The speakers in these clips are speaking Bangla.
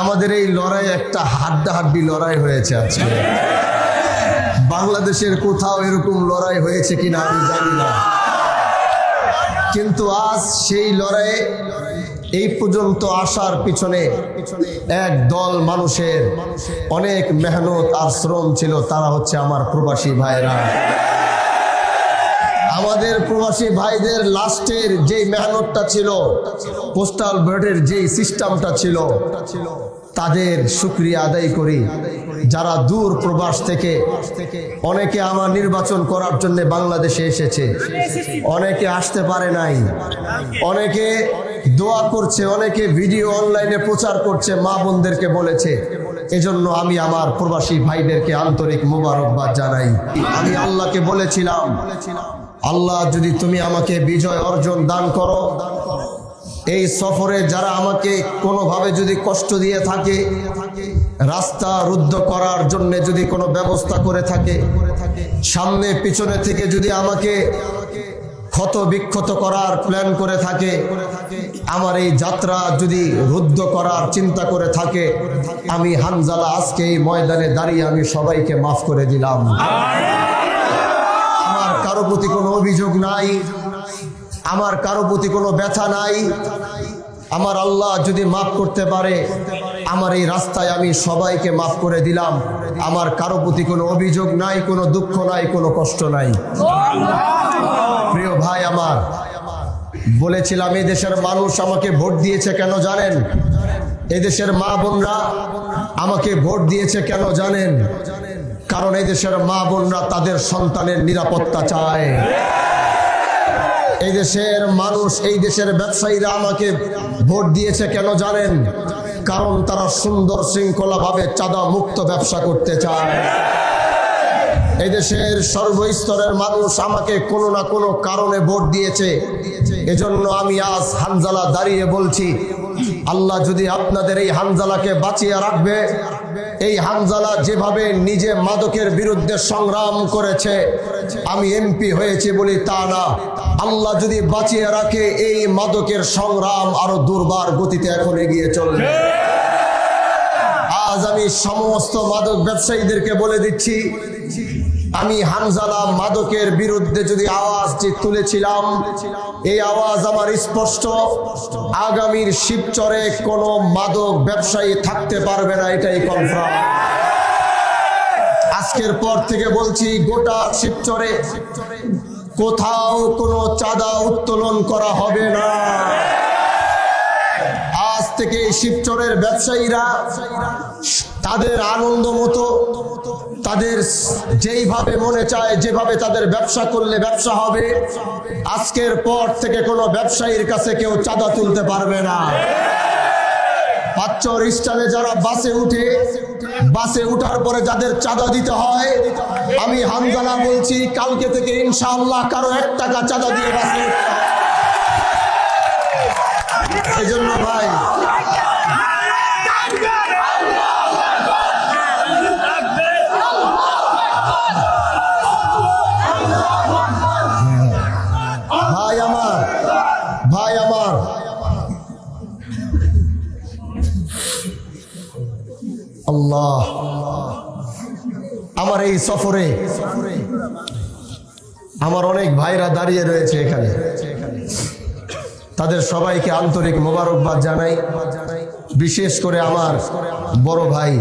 আমাদের এই লড়াই একটা হাড্ডাহাড্ডি লড়াই হয়েছে আজকে। বাংলাদেশের কোথাও এরকম লড়াই হয়েছে কিনা আমি জানি না। কিন্তু আজ সেই লড়াইয়ে এই পর্যন্ত আসার পিছনে এক দল মানুষের অনেক মেহনত আর শ্রম ছিল, তারা হচ্ছে আমার প্রবাসী ভাইরা আমাদের প্রবাসী ভাইদের লাস্টের যে মেহনতটা ছিল পোস্টাল ব্যালটের যে সিস্টেমটা ছিল, তাদের শুক্রিয়া আদায় করি। যারা দূর প্রবাস থেকে, অনেকে আমার নির্বাচন করার জন্য বাংলাদেশে এসেছে, অনেকে আসতে পারে নাই, অনেকে দোয়া করছে, অনেকে ভিডিও অনলাইনে প্রচার করছে, মা বোনদেরকে বলেছে। এজন্য আমি আমার প্রবাসী ভাইদেরকে আন্তরিক মোবারকবাদ জানাই। আমি আল্লাহকে বলেছিলাম আল্লাহ, যদি তুমি আমাকে বিজয় অর্জন দান করো, এই সফরে যারা আমাকে কোনোভাবে যদি কষ্ট দিয়ে থাকে, রাস্তা রুদ্ধ করার জন্য যদি কোনো ব্যবস্থা করে থাকে, সামনে পিছনে থেকে যদি আমাকে ক্ষত বিক্ষত করার প্ল্যান করে থাকে, আমার এই যাত্রা যদি রুদ্ধ করার চিন্তা করে থাকে, আমি হানজালা আজকে এই ময়দানে দাঁড়িয়ে আমি সবাইকে মাফ করে দিলাম। কারও প্রতি কোনো অভিযোগ নাই। আমার কারও প্রতি কোনো ব্যথা নাই। আমার আল্লাহ যদি মাফ করতে পারে, আমার এই রাস্তায় আমি সবাইকে মাফ করে দিলাম। আমার কারও প্রতি কোনো অভিযোগ নাই, কোনো দুঃখ নাই, কোনো কষ্ট নাই। প্রিয় ভাই আমার, বলেছিলাম, এই দেশের মানুষ আমাকে ভোট দিয়েছে কেন জানেন? এদেশের মা বোনরা আমাকে ভোট দিয়েছে কেন জানেন? কারণ এই দেশের মা বোনরা তাদের সন্তানের নিরাপত্তা চায়। এই দেশের মানুষ, এই দেশের ব্যবসায়ীরা আমাকে ভোট দিয়েছে কেন জানেন? কারণ তারা সুন্দর শৃঙ্খলা ভাবে চাঁদা মুক্ত ব্যবসা করতে চায়। এই দেশের সর্বস্তরের মানুষ আমাকে কোনো না কোনো কারণে ভোট দিয়েছে। এজন্য আমি আজ হানজালা দাঁড়িয়ে বলছি আল্লাহ যদি আপনাদের এই হানজালাকে বাঁচিয়ে রাখবে, এই হানজালা যেভাবে নিজে মাদকের বিরুদ্ধে সংগ্রাম করেছে, আমি এমপি হয়েছি বলি তা না। আল্লাহ যদি বাঁচিয়ে রাখে, এই মাদকের সংগ্রাম আরও দুর্বার গতিতে এখন এগিয়ে চলবে। আজ আমি সমস্ত মাদক ব্যবসায়ীদেরকে বলে দিচ্ছি আমি হামজালা মাদকের বিরুদ্ধে যদি আওয়াজ যে তুলেছিলাম, এই আওয়াজ আমার স্পষ্ট। আগামীর শিবচরে কোনো মাদক ব্যবসায়ী থাকতে পারবে না, এটাই কনফার্ম আজকের পর থেকে বলছি, গোটা শিবচরে কোথাও কোনো চাঁদা উত্তোলন করা হবে না। আজ থেকে শিবচরের ব্যবসায়ীরা তাদের আনন্দ মতো, তাদের যেইভাবে মনে চায়, যেভাবে তাদের ব্যবসা করলে ব্যবসা হবে, আজকের পর থেকে কোনো ব্যবসায়ীর কাছে কেউ চাঁদা তুলতে পারবে না পাঁচচর স্টানে যারা বাসে উঠে, বাসে উঠার পরে যাদের চাঁদা দিতে হয়, আমি হামজালা বলছি, কালকে থেকে ইনশাআল্লাহ কারও এক টাকা চাঁদা দিয়ে বাসে উঠতে হবে। এই জন্য ভাই আমার আমার এই সফরে আমার অনেক ভাইরা দাঁড়িয়ে রয়েছে এখানে। তাদের সবাইকে আন্তরিক মোবারকবাদ জানাই। বিশেষ করে আমার বড় ভাই।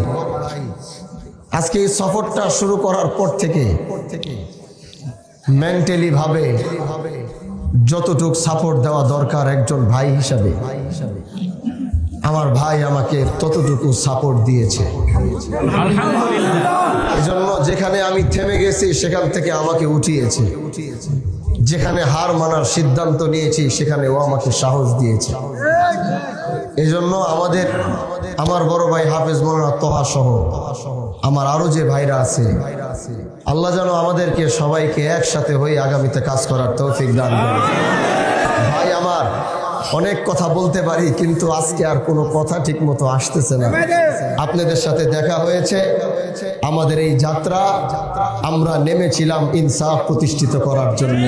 আজকে এই সফরটা শুরু করার পর থেকে মেন্টালি ভাবে যতটুক সাপোর্ট দেওয়া দরকার একজন ভাই হিসাবে, আমার ভাই আমাকে ততটুকু সাপোর্ট দিয়েছে। এজন্য যেখানে আমি থেমে গেছি, সেখান থেকে আমাকে উঠিয়েছে। যেখানে হার মানার সিদ্ধান্ত নিয়েছি, সেখানে ও আমাকে সাহস দিয়েছে। এই জন্য আমাদের, আমার বড় ভাই হাফেজ মৌলানা তোহা সহ, আমার আরও যে ভাইরা আছে, আল্লাহ যেন আমাদেরকে সবাইকে একসাথে হয়ে আগামীতে কাজ করার তৌফিক দান ভাই আমার, অনেক কথা বলতে পারি, কিন্তু আজকে আর কোনো কথা ঠিক মতো আসতেছে না। আপনাদের সাথে দেখা হয়েছে, আমাদের এই যাত্রা, আমরা নেমেছিলাম ইনসাফ প্রতিষ্ঠিত করার জন্য।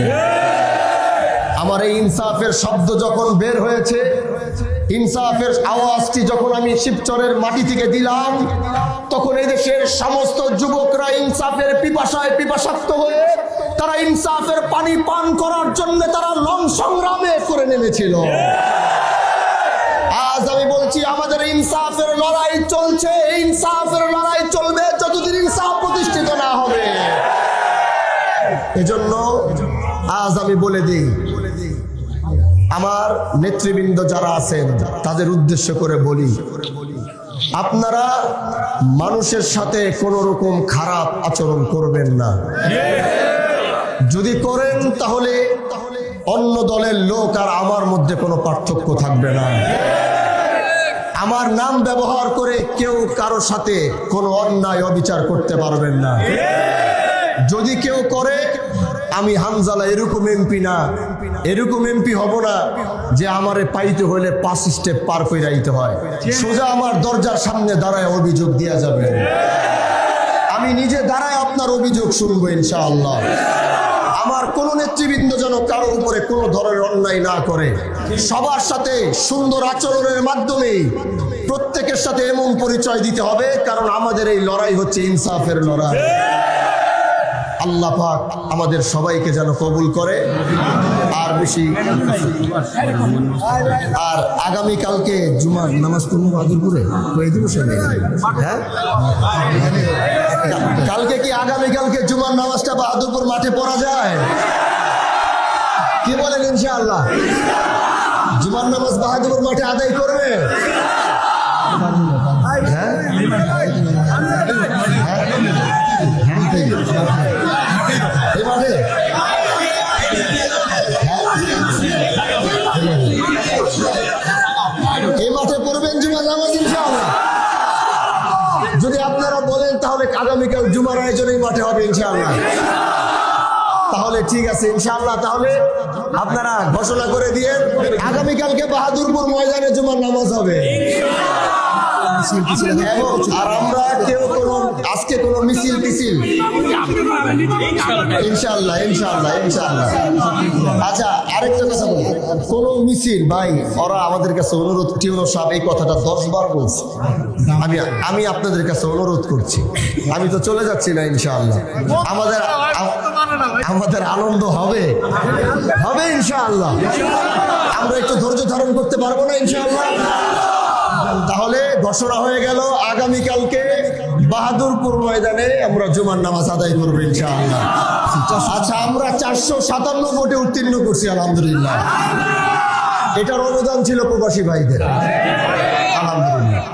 আমার এই ইনসাফের শব্দ যখন বের হয়েছে ইনসাফের আওয়াজটি যখন আমি শিবচরের মাটি থেকে দিলাম, তখন এই দেশের সমস্ত যুবকরা ইনসাফের পিপাসায় পিপাসাক্ত হয়ে, তারা ইনসাফের পানি পান করার জন্য তারা লং সংগ্রামে করে নেমেছিল। আজ আমি বলছি, আমাদের ইনসাফের লড়াই চলছে ইনসাফের লড়াই চলবে যতদিন ইনসাফ প্রতিষ্ঠিত না হবে। এজন্য আজ আমি বলে দিই আমার নেতৃবৃন্দ যারা আছেন, তাদের উদ্দেশ্য করে বলি, আপনারা মানুষের সাথে কোনো রকম খারাপ আচরণ করবেন না। যদি করেন তাহলে অন্য দলের লোক আর আমার মধ্যে কোনো পার্থক্য থাকবে না। আমার নাম ব্যবহার করে কেউ কারও সাথে কোনো অন্যায়, অবিচার করতে পারবেন না। যদি কেউ করে, আমি হামজালা এরকম এমপি না। এরকম এমপি হব না যে আমারে পাইতে হলে পাঁচ স্টেপ পার করে যাইতে হয়। সোজা আমার দরজার সামনে দাঁড়ায় অভিযোগ দেওয়া যাবে। আমি নিজে দাঁড়ায় আপনার অভিযোগ শুনব ইনশাআল্লাহ। আমার কোন নেতৃবৃন্দ যেন কারও উপরে কোনো ধরনের অন্যায় না করে। সবার সাথে সুন্দর আচরণের মাধ্যমে প্রত্যেকের সাথে এমন পরিচয় দিতে হবে, কারণ আমাদের এই লড়াই হচ্ছে ইনসাফের লড়াই। আল্লাহ পাক আমাদের সবাইকে যেন কবুল করে। আর বেশি আর আগামী কালকে জুমার নামাজ পড়ব বাদুরপুরে? কয়ে দিব সে হ্যাঁ? কালকে কি আগামী কালকে জুমার নামাজটা বাহাদুরপুর মাঠে পড়া যায়? কি বলেন ইনশাআল্লাহ? জুমার নামাজ বাহাদুরপুর মাঠে আদায় করবে? হ্যাঁ? এই যদি আপনারা বলেন, তাহলে আগামীকাল জুমার আয়োজনে মাঠে হবে ইনশাআল্লাহ। তাহলে ঠিক আছে, ইনশাআল্লাহ। তাহলে আপনারা ঘোষণা করে দিয়ে, আগামীকালকে বাহাদুরপুর ময়দানে জুমার নামাজ হবে। আর আমরা কেউ কোনো আজকে কোনো মিছিল টিছিল ইনশাআল্লাহ ইনশাআল্লাহ ইনশাআল্লাহ। আচ্ছা আরেকটা কথা বলি। কোন মিছিল ভাই ওরা আমাদের কাছে অনুরোধ টিউনো সাহেব এই কথাটা দশ বার বলছে। আমি আমি আপনাদের কাছে অনুরোধ করছি। আমি তো চলে যাচ্ছি না ইনশাআল্লাহ। আমাদের আমাদের আনন্দ হবে। হবে ইনশাআল্লাহ। আমরা একটু ধৈর্য ধারণ করতে পারব না ইনশাআল্লাহ। তাহলে ঘোষণা হয়ে গেল, আগামীকালকে বাহাদুরপুর ময়দানে আমরা জুমার নামাজ আদায় করব ইনশাআল্লাহ। আচ্ছা আমরা চারশো সাতান্ন ভোটে উত্তীর্ণ করছি, আলহামদুলিল্লাহ। এটার অবদান ছিল প্রবাসী ভাইদের। আলহামদুলিল্লাহ।